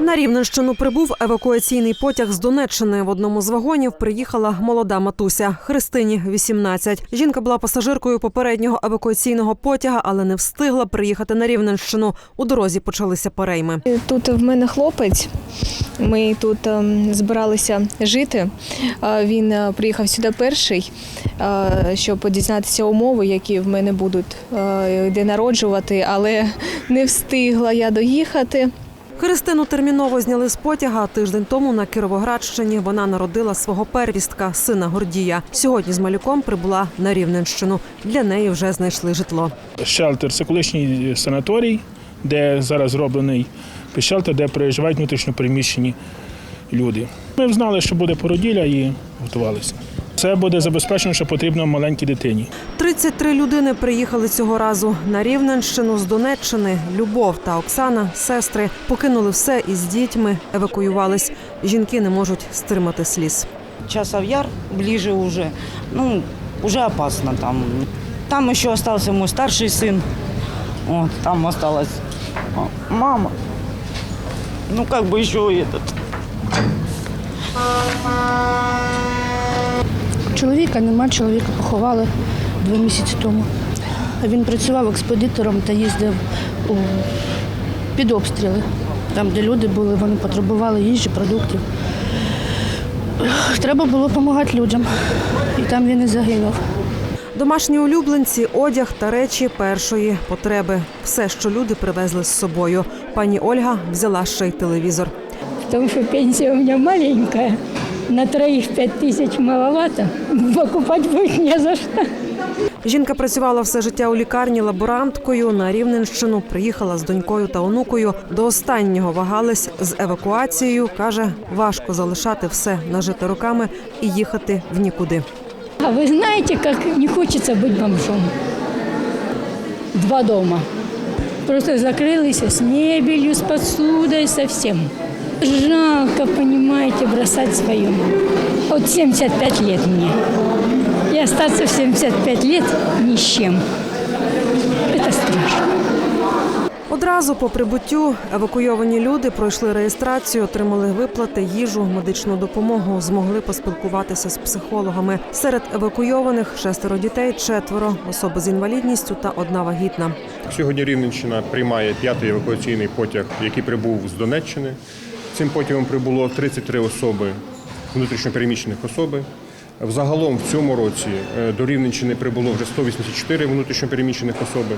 На Рівненщину прибув евакуаційний потяг з Донеччини. В одному з вагонів приїхала молода матуся Христині 18. Жінка була пасажиркою попереднього евакуаційного потяга, але не встигла приїхати на Рівненщину. У дорозі почалися перейми. Тут в мене хлопець. Ми тут ем, збиралися жити. Е, Він е, приїхав сюди перший, е, щоб дізнатися умови, які в мене будуть, е, де народжувати, але не встигла я доїхати. Христину терміново зняли з потяга. Тиждень тому на Кіровоградщині вона народила свого первістка, сина Гордія. Сьогодні з малюком прибула на Рівненщину. Для неї вже знайшли житло. Шелтер це колишній санаторій, де зараз зроблений шелтер, де проживають внутрішньо переміщені люди. Ми знали, що буде породілля і готувалися. Це буде забезпечено, що потрібно маленькій дитині. 33 людини приїхали цього разу на Рівненщину з Донеччини. Любов та Оксана, сестри, покинули все і з дітьми евакуювались. Жінки не можуть стримати сліз. Часов Яр ближе уже. Ну, уже опасно там. Там еще остался мой старший сын. Вот, там осталась а, мама. Ну, как бы еще этот. Чоловіка нема, чоловіка поховали два місяці тому. Він працював експедитором та їздив у, під обстріли. Там, де люди були, вони потребували їжі, продуктів. Треба було допомагати людям. І там він і загинув. Домашні улюбленці, одяг та речі першої потреби. Все, що люди привезли з собою. Пані Ольга взяла ще й телевізор. Потому что пенсия у меня маленькая На троих пять тысяч маловато. Покупать будет не за что. Жінка працювала все життя у лікарні лаборанткою. На Рівненщину приїхала з донькою та онукою. До останнього вагались з евакуацією. каже, важко залишати все нажите руками і їхати в нікуди. А вы знаете, как не хочется быть бомжом? Два дома. Просто закрылись с мебелью, с посудой, со всем. Жалко, понимаете, бросать свое. Вот 75 лет мне. И остаться в 75 лет ни с чем. Это страшно. Одразу по прибуттю евакуйовані люди пройшли реєстрацію, отримали виплати, їжу, медичну допомогу, змогли поспілкуватися з психологами. Серед евакуйованих шестеро дітей, четверо особи з інвалідністю та одна вагітна. Сьогодні Рівненщина приймає п'ятий евакуаційний потяг, який прибув з Донеччини. Цим потягом прибуло 33 особи, внутрішньопереміщених особи. Взагалом в цьому році е, до Рівненщини прибуло вже 184 внутрішньопереміщених особи.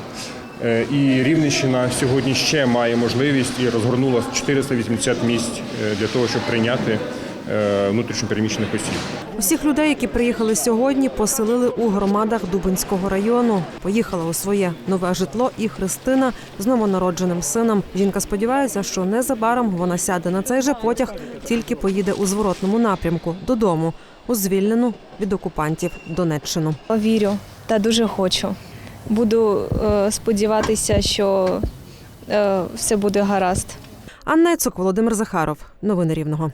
Е, І Рівненщина сьогодні ще має можливість і розгорнула 480 місць е, для того, щоб прийняти внутрішньопереміщених осіб. Усіх людей, які приїхали сьогодні, поселили у громадах Дубинського району. Поїхала у своє нове житло і Христина з новонародженим сином. Жінка сподівається, що незабаром вона сяде на цей же потяг, тільки поїде у зворотному напрямку додому, у звільнену від окупантів Донеччину. Вірю та дуже хочу. Буду е, сподіватися, що е, все буде гаразд. Анна Цук, Володимир Захаров. Новини Рівного.